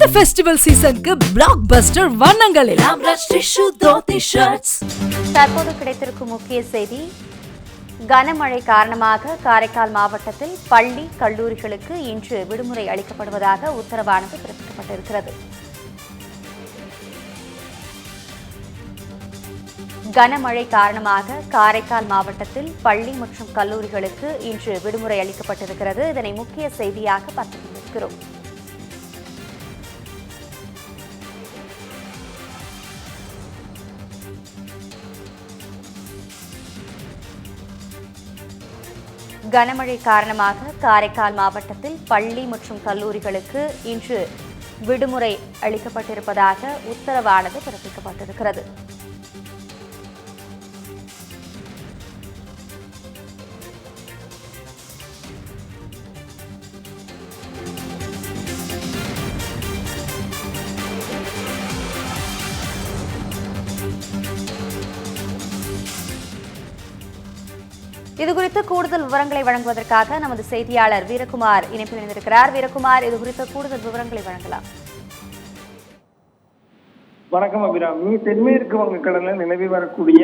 இந்த ஃபெஸ்டிவல் சீசனுக்கு பிளாக் பஸ்டர் வண்ணங்களில். தற்போது கிடைத்திருக்கும் முக்கிய செய்தி கனமழை காரணமாக காரைக்கால் மாவட்டத்தில் பள்ளி கல்லூரிகளுக்கு இன்று விடுமுறை அளிக்கப்படுவதாக உத்தரவானது பிறப்பிக்கப்பட்டிருக்கிறது. கனமழை காரணமாக காரைக்கால் மாவட்டத்தில் பள்ளி மற்றும் கல்லூரிகளுக்கு இன்று விடுமுறை அளிக்கப்பட்டிருக்கிறது. இதனை முக்கிய செய்தியாக பார்த்துக் கொண்டிருக்கிறோம். கனமழை காரணமாக காரைக்கால் மாவட்டத்தில் பள்ளி மற்றும் கல்லூரிகளுக்கு இன்று விடுமுறை அளிக்கப்பட்டிருப்பதாக உத்தரவானது பிறப்பிக்கப்பட்டிருக்கிறது. இது குறித்து கூடுதல் விவரங்களை வழங்குவதற்காக நமது செய்தியாளர் வீரகுமார் இணைப்பில் இணைந்திருக்கிறார். வீரகுமார் இது குறித்த கூடுதல் விவரங்களை வழங்கலாம். வணக்கம் அபிராமி. தென்மேற்கு வங்கக்கடல்ல நிலவி வரக்கூடிய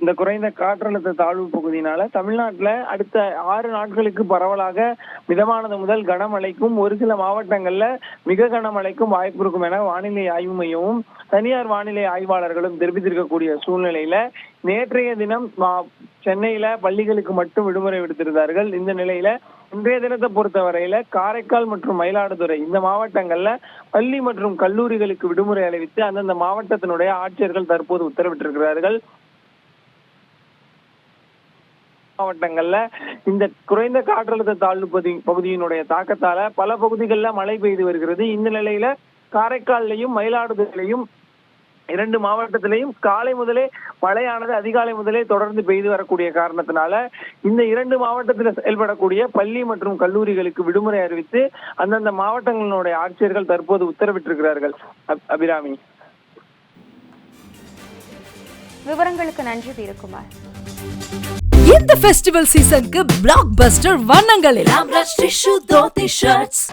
இந்த குறைந்த காற்றழுத்த தாழ்வு பகுதியினால தமிழ்நாட்டுல அடுத்த ஆறு நாட்களுக்கு பரவலாக மிதமானது முதல் கனமழைக்கும் ஒரு சில மாவட்டங்கள்ல மிக கனமழைக்கும் வாய்ப்பு இருக்கும் என வானிலை ஆய்வு மையமும் தனியார் வானிலை ஆய்வாளர்களும் தெரிவித்திருக்கக்கூடிய சூழ்நிலையில நேற்றைய தினம் மா- சென்னையில பள்ளிகளுக்கு மட்டும் விடுமுறை விடுத்திருந்தார்கள். இந்த நிலையில இன்றைய தினத்தை பொறுத்தவரையில காரைக்கால் மற்றும் மயிலாடுதுறை இந்த மாவட்டங்கள்ல பள்ளி மற்றும் கல்லூரிகளுக்கு விடுமுறை அறிவித்து அந்தந்த மாவட்டத்தினுடைய ஆட்சியர்கள் தற்போது உத்தரவிட்டிருக்கிறார்கள். மாவட்டங்கள்ல இந்த குறைந்த காற்றழுத்த தாழ்வு பகுதியினுடைய தாக்கத்தால பல பகுதிகளில் மழை பெய்து வருகிறது. இந்த நிலையில காரைக்கால்லையும் மயிலாடுதுறையிலையும் இரண்டு மாவட்டத்திலையும் காலை முதலே மழையானது அதிகாலை முதலே தொடர்ந்து பெய்து வரக்கூடிய காரணத்தினால இந்த இரண்டு மாவட்டத்தில் செயல்படக்கூடிய பள்ளி மற்றும் கல்லூரிகளுக்கு விடுமுறை அறிவித்து அந்தந்த மாவட்டங்களினுடைய ஆட்சியர்கள் தற்போது உத்தரவிட்டிருக்கிறார்கள். அப்- அபிராமி. விவரங்களுக்கு நன்றி வீரகுமார். இந்த ஃபெஸ்டிவல் சீசனுக்கு பிளாக் பஸ்டர் தோத்தி ஷர்ட்ஸ்